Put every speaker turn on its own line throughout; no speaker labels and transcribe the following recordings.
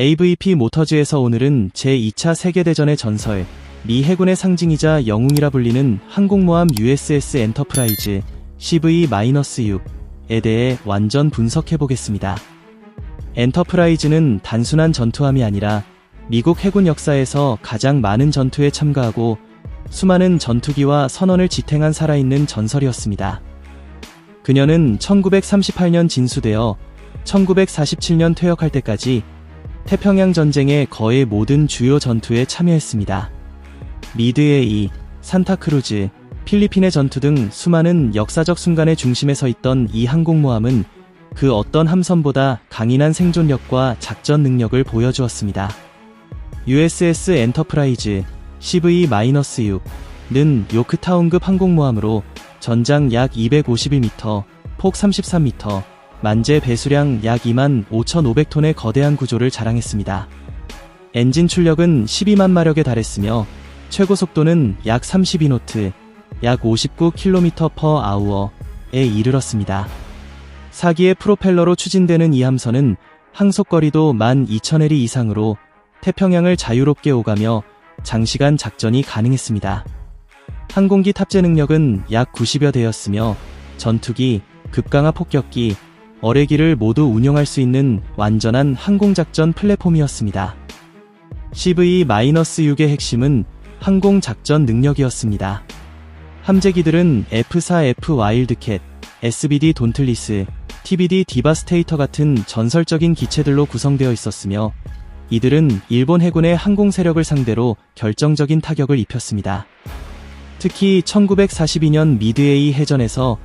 AVP 모터즈에서 오늘은 제2차 세계대전의 전설, 미 해군의 상징이자 영웅이라 불리는 항공모함 USS 엔터프라이즈 CV-6에 대해 완전 분석해보겠습니다. 엔터프라이즈는 단순한 전투함이 아니라 미국 해군 역사에서 가장 많은 전투에 참가하고 수많은 전투기와 선원을 지탱한 살아있는 전설이었습니다. 그녀는 1938년 진수되어 1947년 퇴역할 때까지 태평양 전쟁의 거의 모든 주요 전투에 참여했습니다. 미드웨이, 산타크루즈, 필리핀의 전투 등 수많은 역사적 순간의 중심에 서 있던 이 항공모함은 그 어떤 함선보다 강인한 생존력과 작전 능력을 보여주었습니다. USS 엔터프라이즈 CV-6는 요크타운급 항공모함으로 전장 약 251m, 폭 33m, 만재 배수량 약 2만 5,500톤의 거대한 구조를 자랑했습니다. 엔진 출력은 12만 마력에 달했으며 최고 속도는 약 32노트, 약 59km/h에 이르렀습니다. 사기의 프로펠러로 추진되는 이 함선은 항속거리도 12,000해리 이상으로 태평양을 자유롭게 오가며 장시간 작전이 가능했습니다. 항공기 탑재 능력은 약 90여 대였으며 전투기, 급강하 폭격기, 어뢰기를 모두 운용할 수 있는 완전한 항공작전 플랫폼이었습니다. CV-6의 핵심은 항공작전 능력이었습니다. 함재기들은 F4F 와일드캣, SBD 돈틀리스, TBD 디바스테이터 같은 전설적인 기체들로 구성되어 있었으며 이들은 일본 해군의 항공 세력을 상대로 결정적인 타격을 입혔습니다. 특히 1942년 미드웨이 해전에서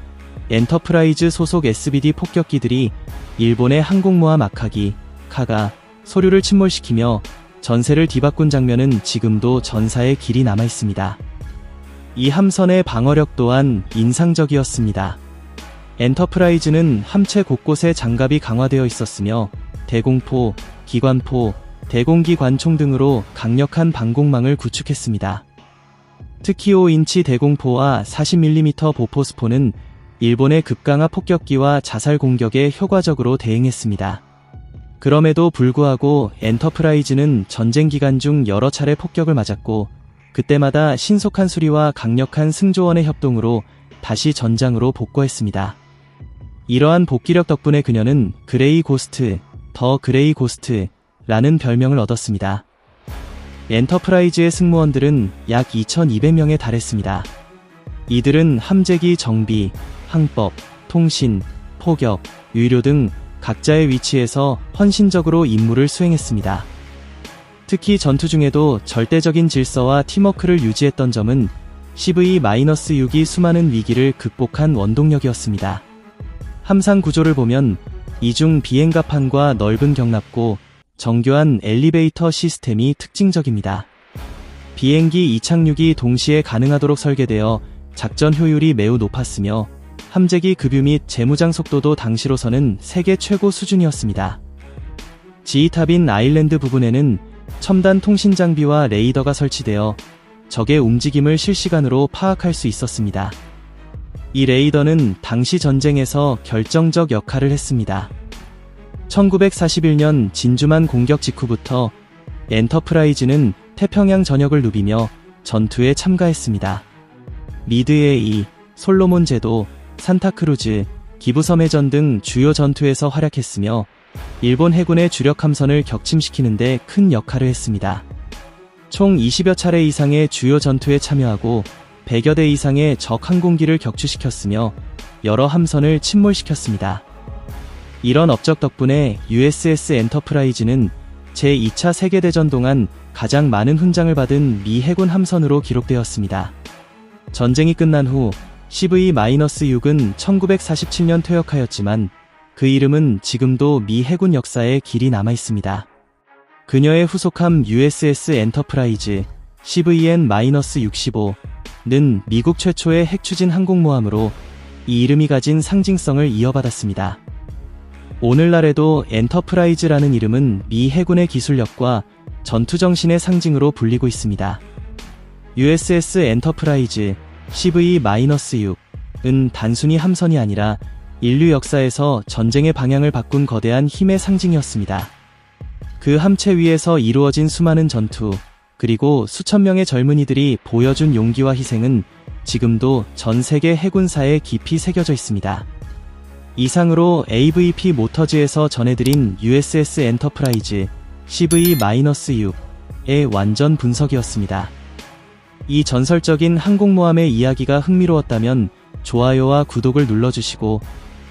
엔터프라이즈 소속 SBD 폭격기들이 일본의 항공모함 아카기, 카가, 소류를 침몰시키며 전세를 뒤바꾼 장면은 지금도 전사의 길이 남아 있습니다. 이 함선의 방어력 또한 인상적이었습니다. 엔터프라이즈는 함체 곳곳에 장갑이 강화되어 있었으며 대공포, 기관포, 대공기 관총 등으로 강력한 방공망을 구축했습니다. 특히 5인치 대공포와 40mm 보포스포는 일본의 급강하 폭격기와 자살 공격에 효과적으로 대응했습니다. 그럼에도 불구하고 엔터프라이즈는 전쟁 기간 중 여러 차례 폭격을 맞았고 그때마다 신속한 수리와 강력한 승조원의 협동으로 다시 전장으로 복구했습니다. 이러한 복귀력 덕분에 그녀는 그레이 고스트, 더 그레이 고스트라는 별명을 얻었습니다. 엔터프라이즈의 승무원들은 약 2,200명에 달했습니다. 이들은 함재기 정비, 항법, 통신, 포격, 유료 등 각자의 위치에서 헌신적으로 임무를 수행했습니다. 특히 전투 중에도 절대적인 질서와 팀워크를 유지했던 점은 CV-6이 수많은 위기를 극복한 원동력이었습니다. 함상 구조를 보면 이중 비행갑판과 넓은 경납고 정교한 엘리베이터 시스템이 특징적입니다. 비행기 이착륙이 동시에 가능하도록 설계되어 작전 효율이 매우 높았으며 함재기 급유 및 재무장 속도도 당시로서는 세계 최고 수준이었습니다. 지휘탑인 아일랜드 부분에는 첨단 통신 장비와 레이더가 설치되어 적의 움직임을 실시간으로 파악할 수 있었습니다. 이 레이더는 당시 전쟁에서 결정적 역할을 했습니다. 1941년 진주만 공격 직후부터 엔터프라이즈는 태평양 전역을 누비며 전투에 참가했습니다. 미드웨이, 솔로몬 제도, 산타크루즈, 기부섬의 전등 주요 전투에서 활약했으며 일본 해군의 주력 함선을 격침시키는 데 큰 역할을 했습니다. 총 20여 차례 이상의 주요 전투에 참여하고 100여 대 이상의 적 항공기를 격추시켰으며 여러 함선을 침몰시켰습니다. 이런 업적 덕분에 USS 엔터프라이즈는 제2차 세계대전 동안 가장 많은 훈장을 받은 미 해군 함선으로 기록되었습니다. 전쟁이 끝난 후 CV-6은 1947년 퇴역하였지만 그 이름은 지금도 미 해군 역사에 길이 남아 있습니다. 그녀의 후속함 USS 엔터프라이즈 CVN-65는 미국 최초의 핵추진 항공모함으로 이 이름이 가진 상징성을 이어받았습니다. 오늘날에도 엔터프라이즈라는 이름은 미 해군의 기술력과 전투정신의 상징으로 불리고 있습니다. USS 엔터프라이즈 CV-6은 단순히 함선이 아니라 인류 역사에서 전쟁의 방향을 바꾼 거대한 힘의 상징이었습니다. 그 함체 위에서 이루어진 수많은 전투, 그리고 수천 명의 젊은이들이 보여준 용기와 희생은 지금도 전 세계 해군사에 깊이 새겨져 있습니다. 이상으로 AVP 모터즈에서 전해드린 USS 엔터프라이즈 CV-6의 완전 분석이었습니다. 이 전설적인 항공모함의 이야기가 흥미로웠다면 좋아요와 구독을 눌러주시고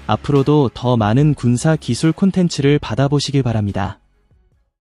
앞으로도 더 많은 군사 기술 콘텐츠를 받아보시길 바랍니다.